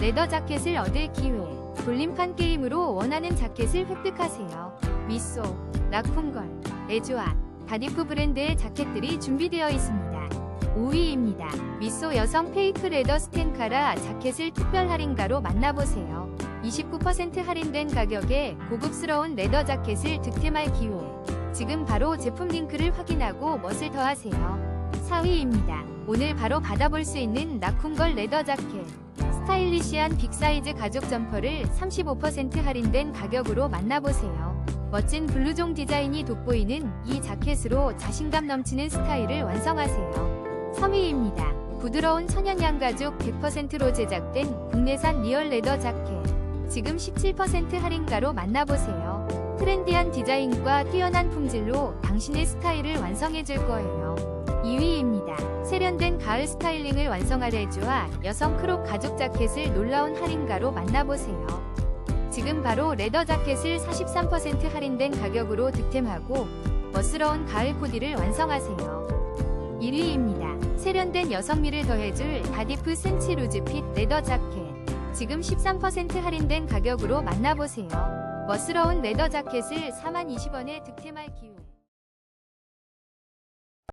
레더 자켓을 얻을 기회. 돌림판 게임으로 원하는 자켓을 획득하세요. 미소, 라쿤걸, 에즈와, 다디프 브랜드의 자켓들이 준비되어 있습니다. 5위입니다. 미소 여성 페이크 레더 스텐카라 자켓을 특별 할인가로 만나보세요. 29% 할인된 가격에 고급스러운 레더 자켓을 득템할 기회. 지금 바로 제품 링크를 확인하고 멋을 더하세요. 4위입니다. 오늘 바로 받아볼 수 있는 나쿤걸 레더 자켓. 스타일리시한 빅사이즈 가죽 점퍼를 35% 할인된 가격으로 만나보세요. 멋진 블루종 디자인이 돋보이는 이 자켓으로 자신감 넘치는 스타일을 완성하세요. 3위입니다. 부드러운 천연양 가죽 100%로 제작된 국내산 리얼 레더 자켓. 지금 17% 할인가로 만나보세요. 트렌디한 디자인과 뛰어난 품질로 당신의 스타일을 완성해줄 거예요. 2위입니다. 세련된 가을 스타일링을 완성할 레주와 여성 크롭 가죽 자켓을 놀라운 할인가로 만나보세요. 지금 바로 레더 자켓을 43% 할인된 가격으로 득템하고 멋스러운 가을 코디를 완성하세요. 1위입니다. 세련된 여성미를 더해줄 다디프 센치 루즈핏 레더 자켓. 지금 13% 할인된 가격으로 만나보세요. 멋스러운 레더 자켓을 4만 20원에 득템할 기회.